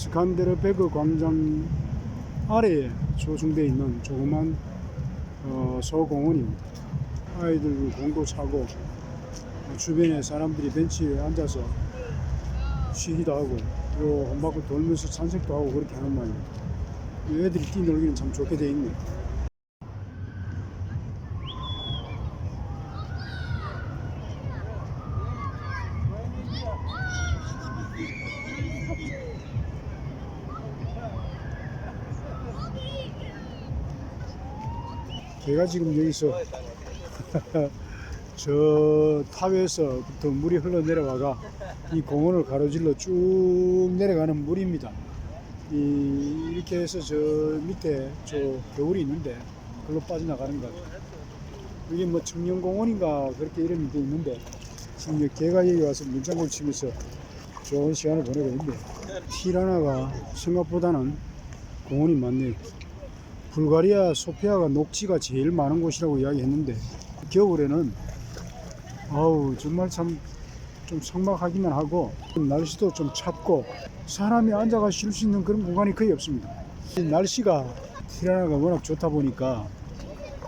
스칸데르베그 광장 아래에 조성되어 있는 조그만 어, 소공원입니다. 아이들 공도 차고 주변에 사람들이 벤치에 앉아서 쉬기도 하고 요 한바퀴 돌면서 산책도 하고 그렇게 하는 모양입니다. 이 애들이 뛰놀기는 참 좋게 돼 있네. 걔가 지금 여기서 저 탑에서부터 물이 흘러내려와가 이 공원을 가로질러 쭉 내려가는 물입니다. 이, 이렇게 해서 저 밑에 저 겨울이 있는데 그걸로 빠져나가는 것 같아요. 이게 뭐 청년공원인가 그렇게 이름이 돼 있는데 지금 개가 여기 와서 물장구를 치면서 좋은 시간을 보내고 있네요. 티라나가 생각보다는 공원이 많네요. 불가리아 소피아가 녹지가 제일 많은 곳이라고 이야기했는데 겨울에는 아우 정말 참 좀 삭막하기만 하고 날씨도 좀 찹고 사람이 앉아가 쉴 수 있는 그런 공간이 거의 없습니다. 이 날씨가 티라나가 워낙 좋다 보니까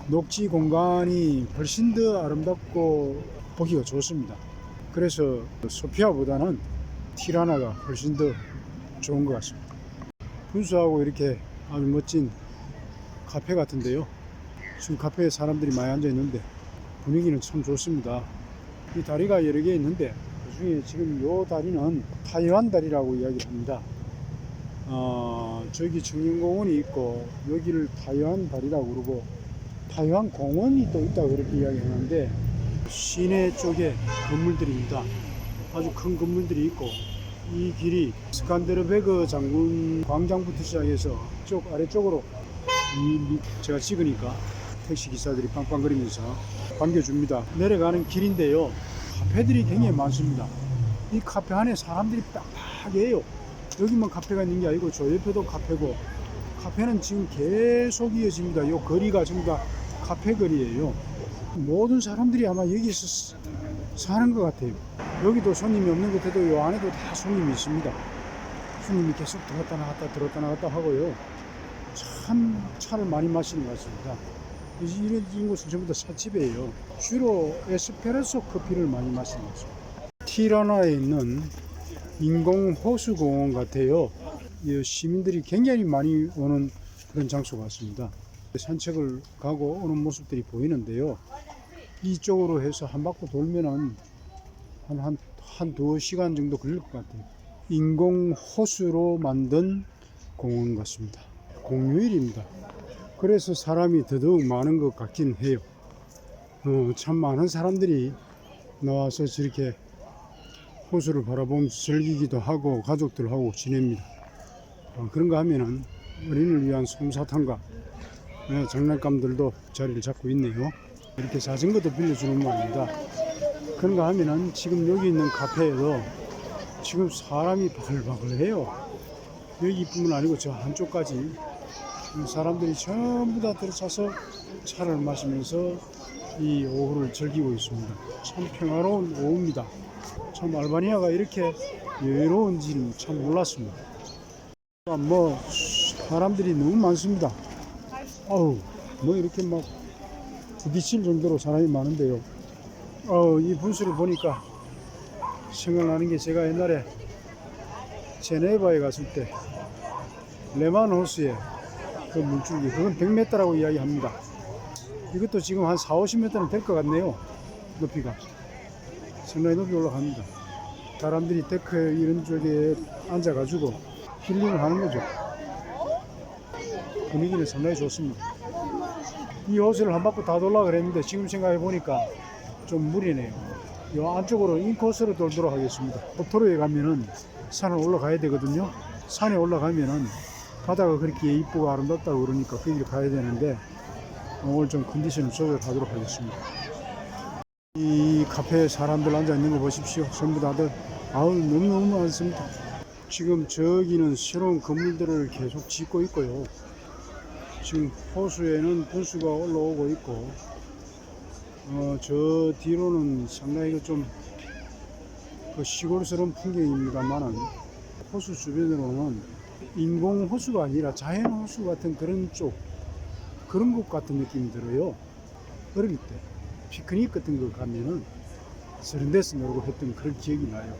녹지 공간이 훨씬 더 아름답고 보기가 좋습니다. 그래서 소피아보다는 티라나가 훨씬 더 좋은 것 같습니다. 분수하고 이렇게 아주 멋진 카페 같은데요. 지금 카페에 사람들이 많이 앉아 있는데 분위기는 참 좋습니다. 이 다리가 여러 개 있는데 그 중에 지금 요 다리는 타이완 다리라고 이야기를 합니다. 어, 저기 청년공원이 있고 여기를 타이완 다리라고 그러고 타이완 공원이 또 있다고 그렇게 이야기하는데 시내 쪽에 건물들입니다. 아주 큰 건물들이 있고 이 길이 스칸데르베그 장군 광장부터 시작해서 쪽 아래쪽으로 이 밑- 제가 찍으니까 택시 기사들이 빵빵거리면서 반겨줍니다. 내려가는 길인데요. 카페들이 굉장히 많습니다. 이 카페 안에 사람들이 빡빡해요. 여기만 카페가 있는 게 아니고 저 옆에도 카페고 카페는 지금 계속 이어집니다. 요 거리가 전부 다 카페 거리예요. 모든 사람들이 아마 여기서 스- 사는 것 같아요. 여기도 손님이 없는 것 같아도 요 안에도 다 손님이 있습니다. 손님이 계속 들었다 나갔다 들었다 나갔다 하고요. 참 차를 많이 마시는 것 같습니다. 이- 이런, 이런 곳은 전부 다 찻집이에요. 주로 에스프레소 커피를 많이 마시는 것 같습니다. 티라나에 있는 인공 호수 공원 같아요. 이 시민들이 굉장히 많이 오는 그런 장소 같습니다. 산책을 가고 오는 모습들이 보이는데요. 이쪽으로 해서 한 바퀴 돌면은 한, 한, 한 두 시간 정도 걸릴 것 같아요. 인공 호수로 만든 공원 같습니다. 공휴일입니다. 그래서 사람이 더더욱 많은 것 같긴 해요. 어, 참 많은 사람들이 나와서 저렇게 호수를 바라보면서 즐기기도 하고 가족들하고 지냅니다. 어, 그런가 하면은 어린이를 위한 솜사탕과 네, 장난감들도 자리를 잡고 있네요. 이렇게 자전거도 빌려주는 모양입니다. 그런가 하면은 지금 여기 있는 카페에도 지금 사람이 바글바글해요. 여기뿐만 아니고 저 한쪽까지 사람들이 전부 다 들어차서 차를 마시면서 이 오후를 즐기고 있습니다. 참 평화로운 오후입니다. 참 알바니아가 이렇게 여유로운지는 참 몰랐습니다. 아, 뭐 사람들이 너무 많습니다. 아우 뭐 이렇게 막 부딪힐 정도로 사람이 많은데요. 어, 이 분수를 보니까 생각나는 게 제가 옛날에 제네바에 갔을 때 레만 호수에 그 물줄기 그건 100m라고 이야기합니다. 이것도 지금 한 4, 50m는 될 것 같네요. 높이가 상당히 높이 올라갑니다. 사람들이 데크 이런 쪽에 앉아가지고 힐링을 하는 거죠. 분위기는 상당히 좋습니다. 이 호수를 한 바퀴 다 돌라 그랬는데 지금 생각해 보니까 좀 무리네요. 이 안쪽으로 인코스로 돌도록 하겠습니다. 포토로에 가면은 산을 올라가야 되거든요. 산에 올라가면은 바다가 그렇게 이쁘고 아름답다고 그러니까 거기를 가야 되는데 오늘 좀 컨디션을 조절하도록 하겠습니다. 이 카페에 사람들 앉아 있는 거 보십시오. 전부 다들 아우 너무너무 많습니다. 지금 저기는 새로운 건물들을 계속 짓고 있고요. 지금 호수에는 분수가 올라오고 있고 어, 저 뒤로는 상당히 그좀그 시골스러운 풍경입니다만은 호수 주변으로는 인공 호수가 아니라 자연 호수 같은 그런 쪽 그런 곳 같은 느낌이 들어요. 어릴 때 피크닉 같은 거 가면은 저런 데서 놀고 했던 그런 기억이 나요.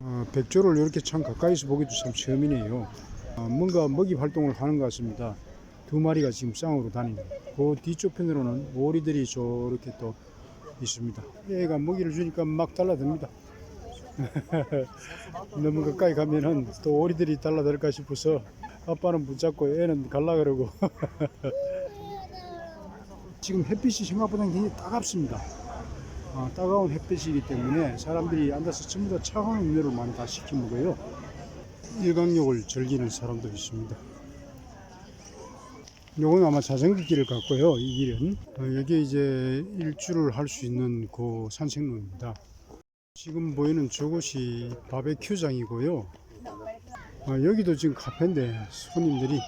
어, 백조를 이렇게 참 가까이서 보기도 참 처음이네요. 어, 뭔가 먹이 활동을 하는 것 같습니다. 두 마리가 지금 쌍으로 다니는. 그 뒤쪽 편으로는 오리들이 저렇게 또 있습니다. 얘가 먹이를 주니까 막 달라듭니다. 너무 가까이 가면은 또 오리들이 달라들까 싶어서 아빠는 붙잡고 애는 갈라 그러고 지금 햇빛이 생각보다 굉장히 따갑습니다. 아, 따가운 햇빛이기 때문에 사람들이 앉아서 전부 다 차가운 음료를 많이 다 시켜 먹어요. 일광욕을 즐기는 사람도 있습니다. 요건 아마 자전거 길을 같고요. 이 길은 어, 여기 이제 일주를 할 수 있는 그 산책로입니다. 지금 보이는 저곳이 바베큐장이고요. 아, 여기도 지금 카페인데 손님들이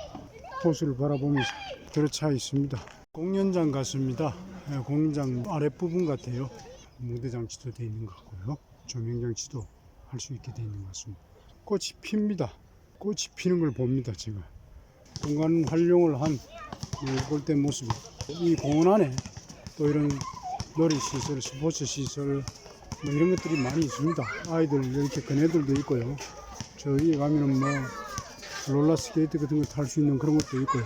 호수를 바라보면서 들어차 있습니다. 공연장 같습니다. 예, 공연장 아랫부분 같아요. 무대 장치도 되어 있는 것 같고요. 조명 장치도 할 수 있게 되어 있는 것 같습니다. 꽃이 핍니다. 꽃이 피는 걸 봅니다. 제가 공간 활용을 한 골대 모습. 이 공원 안에 또 이런 놀이 시설, 스포츠 시설 뭐 이런 것들이 많이 있습니다. 아이들 이렇게 그네들도 있고요. 저기 가면은 뭐 롤러 스케이트 같은 거 탈 수 있는 그런 것도 있고요.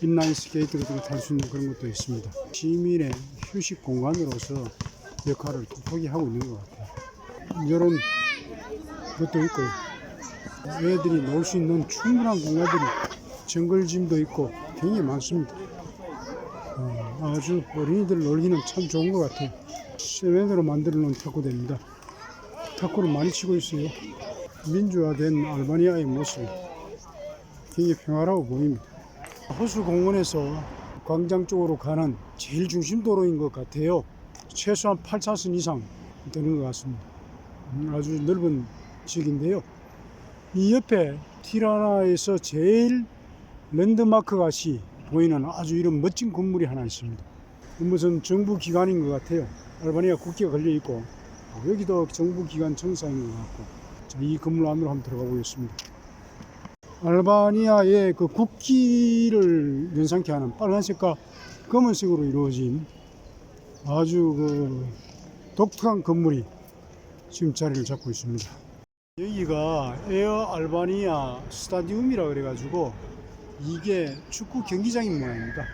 인라인 스케이트 같은 거 탈 수 있는 그런 것도 있습니다. 시민의 휴식 공간으로서 역할을 톡톡히 하고 있는 것 같아요. 이런 것도 있고요. 애들이 놀 수 있는 충분한 공간들이 정글짐도 있고 굉장히 많습니다. 어, 아주 어린이들 놀기는 참 좋은 것 같아요. 세면으로 만들어 놓은 탁구대입니다. 탁구를 많이 치고 있어요. 민주화된 알바니아의 모습 굉장히 평화로워 보입니다. 호수 공원에서 광장 쪽으로 가는 제일 중심 도로인 것 같아요. 최소한 8차선 이상 되는 것 같습니다. 음, 아주 넓은 지역인데요. 이 옆에 티라나에서 제일 랜드마크 같이 보이는 아주 이런 멋진 건물이 하나 있습니다. 무슨 정부 기관인 것 같아요. 알바니아 국기가 걸려 있고 여기도 정부 기관 청사인 것 같고 자, 이 건물 안으로 한번 들어가 보겠습니다. 알바니아의 그 국기를 연상케 하는 빨간색과 검은색으로 이루어진 아주 그 독특한 건물이 지금 자리를 잡고 있습니다. 여기가 에어 알바니아 스타디움이라 그래가지고 이게 축구 경기장인 모양입니다.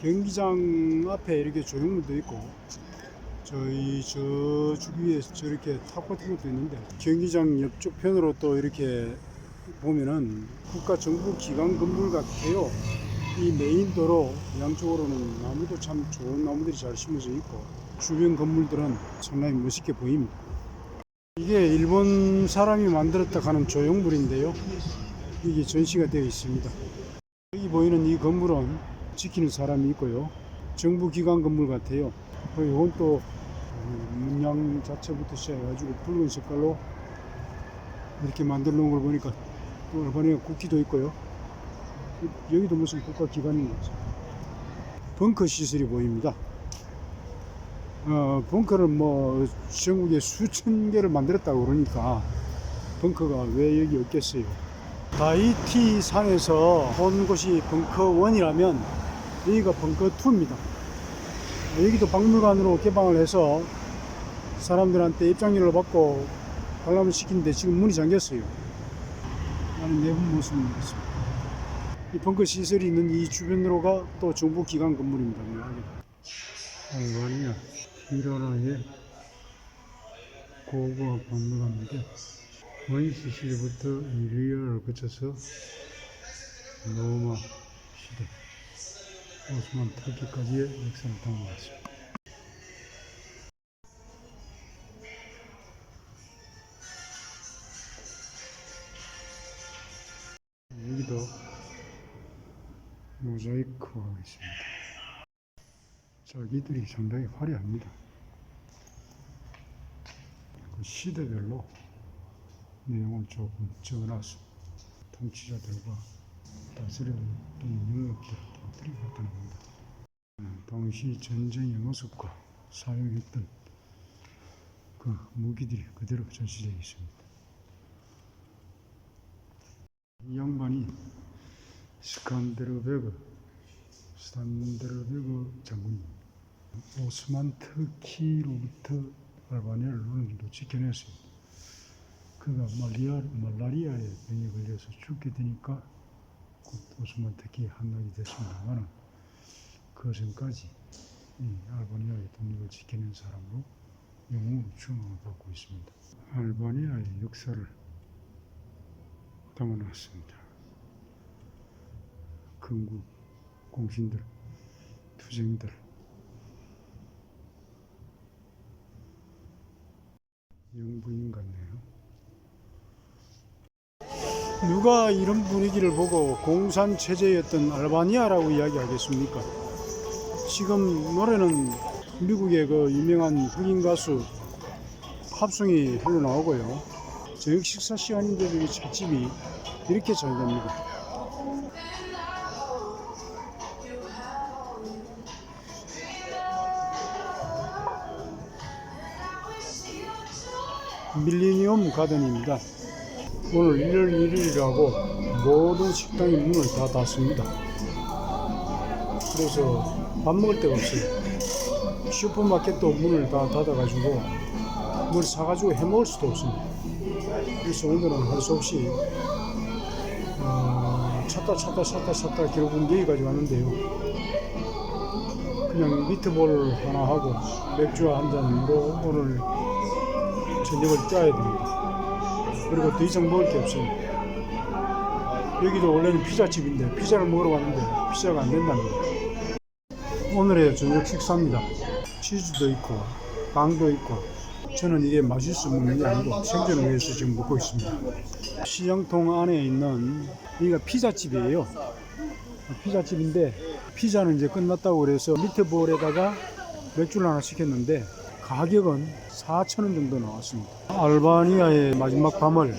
경기장 앞에 이렇게 조형물도 있고 저희 저쪽 위에 저렇게 탑 같은 것도 있는데 경기장 옆쪽 편으로 또 이렇게 보면은 국가 정부 기관 건물 같아요. 이 메인 도로 양쪽으로는 나무도 참 좋은 나무들이 잘 심어져 있고 주변 건물들은 상당히 멋있게 보입니다. 이게 일본 사람이 만들었다 하는 조형물인데요. 이게 전시가 되어 있습니다. 여기 보이는 이 건물은 지키는 사람이 있고요. 정부 기관 건물 같아요. 이건 또 문양 자체부터 시작해가지고 붉은 색깔로 이렇게 만들어 놓은 걸 보니까 또 알바니아 국기도 있고요. 여기도 무슨 국가 기관인 거죠. 벙커 시설이 보입니다. 어, 벙커를 뭐 전국에 수천 개를 만들었다고 그러니까 벙커가 왜 여기 없겠어요. 다이티 산에서 온 곳이 벙커 1이라면 여기가 벙커 2입니다. 여기도 박물관으로 개방을 해서 사람들한테 입장료를 받고 관람을 시키는데 지금 문이 잠겼어요. 나는 내부 모습입니다. 이 벙커 시설이 있는 이 주변으로가 또 정부 기관 건물입니다. 알바니아 히라나의 고고학 박물관인데 원시 시대부터 이리아를 거쳐서 로마 시대, 오스만 터키까지의 역사를 담고 있습니다. 여기도 모자이크가 있습니다. 자기들이 상당히 화려합니다. 그 시대별로 내용을 조금 적어놨어. 통치자들과 다스리는 능력들 들이 나타납니다. 음, 당시 전쟁의 모습과 사용했던 그 무기들이 그대로 전시되어 있습니다. 이 양반이 스칸데르베그 스탄데르베그 장군님 오스만 터키로부터 알바니아를 어느 정도 지켜냈습니다. 그가 말리아, 말라리아에 병에 걸려서 죽게 되니까 곧 오스만 터키 한나이 됐습니다만 그 전까지 이 알바니아의 독립을 지켜낸 사람으로 영웅으로 추앙을 받고 있습니다. 알바니아의 역사를 담아놨습니다. 건국 공신들, 투쟁들, 영부인 같네요. 누가 이런 분위기를 보고 공산 체제였던 알바니아라고 이야기하겠습니까? 지금 노래는 미국의 그 유명한 흑인 가수 팝송이 흘러나오고요. 저녁 식사 시간인데도 이 찻집이 이렇게 잘 됩니다. 밀리니엄 가든입니다. 오늘 1월 1일이라고 모든 식당이 문을 다 닫습니다. 그래서 밥 먹을 데가 없어요. 슈퍼마켓도 문을 다 닫아가지고 뭘 사가지고 해 먹을 수도 없습니다. 그래서 오늘은 할 수 없이 어, 찾다 찾다 찾다 찾다 결국은 여기까지 왔는데요. 그냥 미트볼 하나 하고 맥주 한 잔으로 오늘 저녁을 짜야 됩니다. 그리고 더 이상 먹을 게 없습니다. 여기도 원래는 피자집인데 피자를 먹으러 왔는데 피자가 안 된답니다. 오늘의 저녁 식사입니다. 치즈도 있고 빵도 있고 저는 이게 맛있어 먹는 게 아니고 생존을 위해서 지금 먹고 있습니다. 시장통 안에 있는 여기가 피자집이에요. 피자집인데 피자는 이제 끝났다고 그래서 밑에 볼에다가 맥주를 하나 시켰는데 가격은 4,000원 정도 나왔습니다. 알바니아의 마지막 밤을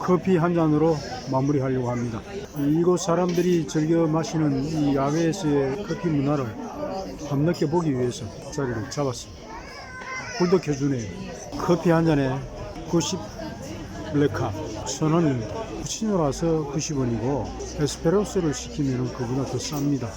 커피 한 잔으로 마무리하려고 합니다. 이곳 사람들이 즐겨 마시는 이 야외에서의 커피 문화를 밤늦게 보기 위해서 자리를 잡았습니다. 불도 켜주네요. 커피 한 잔에 90 블랙카, 천원 푸치노라서 90원이고 에스페로소를 시키면 그보다 더 쌉니다.